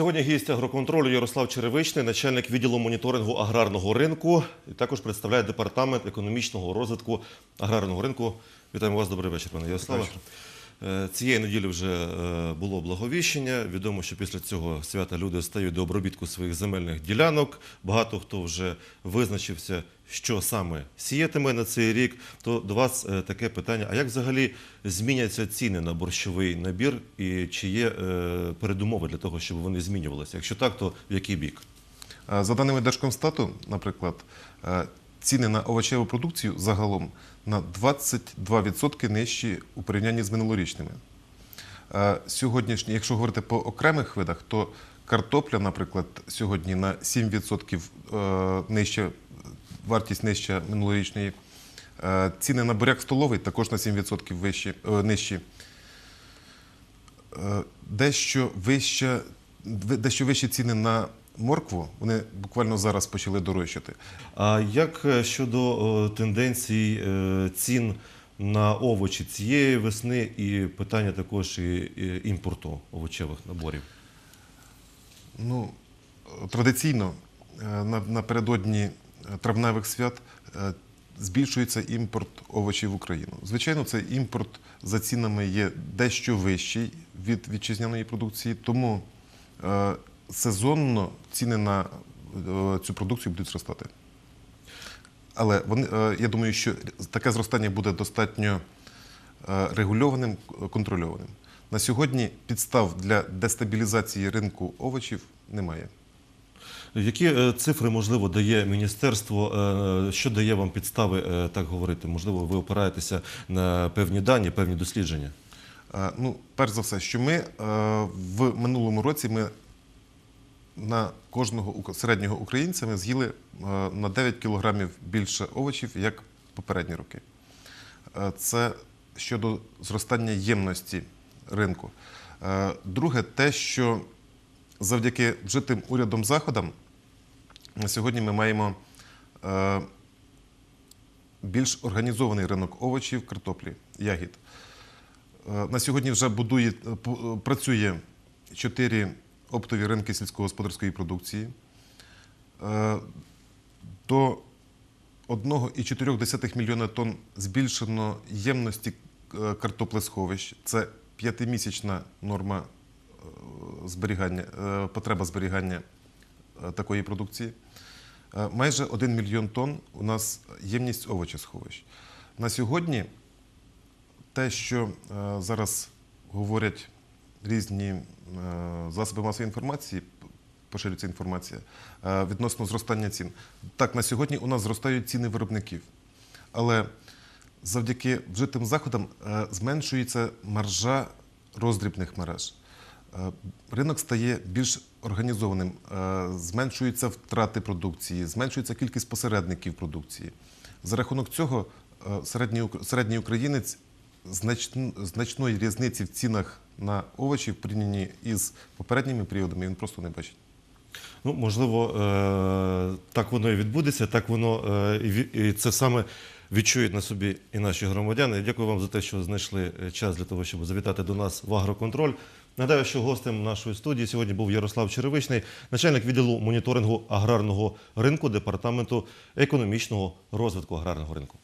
Сьогодні гість агроконтролю Ярослав Черевичний, начальник відділу моніторингу аграрного ринку, і також представляє департамент економічного розвитку аграрного ринку. Вітаємо вас, добрий вечір, пане Ярославе. Е, Цієї неділі вже е, було благовіщення. Відомо, що після цього свята люди стають до обробітку своїх земельних ділянок. Багато хто вже визначився, що саме сіятиме на цей рік. То до вас е, таке питання: а як взагалі зміняться ціни на борщовий набір, і чи є передумови для того, щоб вони змінювалися? Якщо так, то в який бік? За даними Держкомстату, наприклад, ціни на овочеву продукцію загалом на 22% нижчі у порівнянні з минулорічними. Е, Сьогоднішні, якщо говорити по окремих видах, то картопля, наприклад, сьогодні на 7% е, нижча, вартість нижча минулорічної. Е, Ціни на буряк столовий також на 7% вищі, нижчі. Дещо вища, дещо вищі ціни на моркву, вони буквально зараз почали дорожчати. А як е, щодо е, тенденцій е, цін на овочі цієї весни і питання також і імпорту овочевих наборів? Ну, традиційно напередодні травневих свят збільшується імпорт овочів в Україну. Звичайно, цей імпорт за цінами є дещо вищий від вітчизняної продукції, тому сезонно ціни на е, цю продукцію будуть зростати. Але вони, е, я думаю, що таке зростання буде достатньо е, регульованим, контрольованим. На сьогодні підстав для дестабілізації ринку овочів немає. Які цифри, можливо, дає міністерство? Що дає вам підстави так говорити? Можливо, ви опираєтеся на певні дані, певні дослідження? Ну, перш за все, що ми в минулому році ми на кожного середнього українця ми з'їли е, на 9 кілограмів більше овочів, як попередні роки. Е, Це щодо зростання ємності ринку. Е, Друге, те, що завдяки вжитим урядом заходам на сьогодні ми маємо більш організований ринок овочів, картоплі, ягід. На сьогодні вже будує, працює чотири оптові ринки сільськогосподарської продукції. Е, До 1,4 мільйона тонн збільшено ємності е, картоплесховищ. Це п'ятимісячна норма е, зберігання, потреба зберігання такої продукції. Майже 1 мільйон тонн у нас ємність овочесховищ. На сьогодні те, що зараз говорять різні е, засоби масової інформації, поширюється інформація е, відносно зростання цін. Так, на сьогодні у нас зростають ціни виробників, але завдяки вжитим заходам е, зменшується маржа роздрібних мереж. Ринок стає більш організованим, зменшуються втрати продукції, зменшується кількість посередників продукції. За рахунок цього середній, українець значної різниці в цінах на овочі в порівнянні із попередніми періодами він просто не бачить. Ну, можливо, е, так воно і відбудеться, так воно е, і це саме відчують на собі і наші громадяни. Дякую вам за те, що знайшли е, час для того, щоб завітати до нас в агроконтроль. Нагадаю, що гостем нашої студії сьогодні був Ярослав Черевичний, начальник відділу моніторингу аграрного ринку департаменту економічного розвитку аграрного ринку.